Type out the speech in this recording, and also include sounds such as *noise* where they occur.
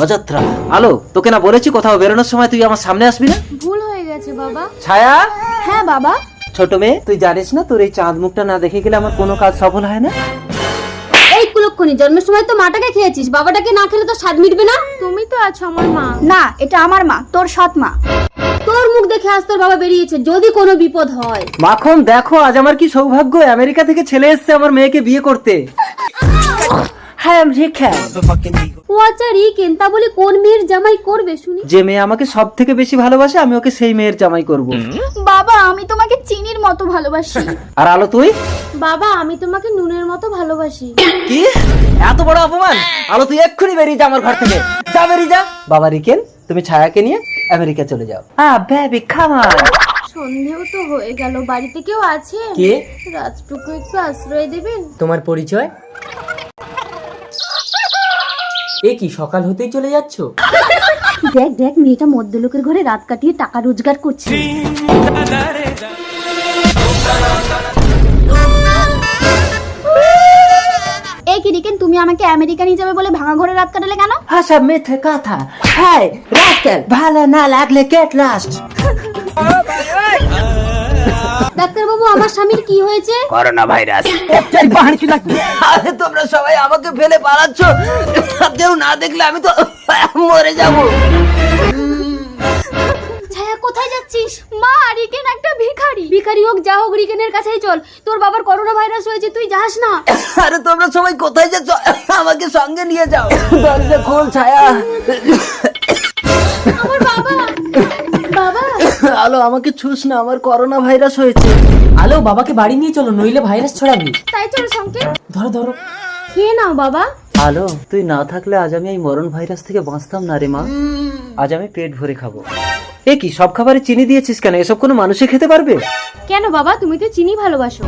অযাত্রা। আলো তোকে না বলেছি কোথাও বেরোনোর সময় তুই আমার সামনে আসবি না? ভুল হয়ে গেছে বাবা। ছায়া? হ্যাঁ বাবা। ছোট মেয়ে তুই জানিস না তোর এই চাঁদ মুখটা না দেখে গেলে আমার কোনো কাজ সফল হয় না? এই কুলক্ষণি জন্মের সময় তো মাটাকে খেয়েছিস বাবাটাকে না খেলে তো স্বাদ মিটবে না? তুমি তো আছো আমার মা। না এটা আমার মা তোর সৎ মা। তোর মুখ দেখে আজ তোর বাবা বেরিয়েছে যদি কোনো বিপদ হয়। মাখন দেখো আজ আমার কি সৌভাগ্য আমেরিকা থেকে ছেলে এসছে আমার মেয়েকে বিয়ে করতে। রেখা আচ্ছা রিকেন তা বলি কোন মেয়ের জামাই করবে শুনি? যে মেয়ে আমাকে সব থেকে বেশি ভালোবাসে আমি ওকে সেই মেয়ের জামাই করব। বাবা আমি তোমাকে চিনির মতো ভালোবাসি। *laughs* আর আলো তুই? বাবা আমি তোমাকে নুনের মতো ভালোবাসি। কি? এত বড় অপমান? আলো তুই এক্ষুনি বেরিয়ে যা আমার ঘর থেকে। যা বেরিয়ে যা। বাবা রিকেন তুমি ছায়াকে নিয়ে আমেরিকা চলে যাও। হ্যাঁ বেবি খামার সন্ধেও তো হয়ে গেল বাড়িতে কেউ আছে কে? রাতটুকু একটু আশ্রয় দেবেন? তোমার পরিচয়? এ কি সকাল হতেই চলে যাচ্ছ? দেখ দেখ মেয়েটা মধ্যলোকের ঘরে রাত কাটিয়ে টাকা রোজগার করছে। এই কি তুমি আমাকে আমেরিকা নিয়ে যাবে বলে ভাঙা ঘরে রাত কাটালে কেন? হাসা মিথ্যে কথা। হাই রাস্কেল ভালো না লাগলে গেট লাস্ট ডাক্তার বাবু আমার স্বামীর কি হয়েছে? Corona virus. আরে তোমরা সবাই আমাকে ফেলে পালাচ্ছ। কেউ না দেখলে আমি তো মরে যাব। ছায়া কোথায় যাচ্ছিস? মা রিকেন একটা ভিখারি। ভিখারি হোক যা হোক রিকেনের কাছেই চল। তোর বাবার করোনা ভাইরাস হয়েছে তুই যাস না। আরে তোমরা সবাই কোথায় যাচ্ছ? আমাকে সঙ্গে নিয়ে যাও। দরজা খোল ছায়া। আমার বাবা। বাবা। আলো আমাকে ছুস না আমার করোনা ভাইরাস হয়েছে। আলো বাবাকে বাড়ি নিয়ে চলো নইলে ভাইরাস ছড়াবি। তাই চল সংকেত। ধরো ধরো। খেয়ে নাও বাবা। আলো তুই না থাকলে আজ আমি এই মরণ ভাইরাস থেকে বাঁচতাম না রে মা। আজ আমি পেট ভরে খাব। এ কি, সব খাবারে চিনি দিয়েছিস কেন? এসব কোনো মানুষে খেতে পারবে? কেন বাবা? তুমি তো চিনি ভালোবাসো।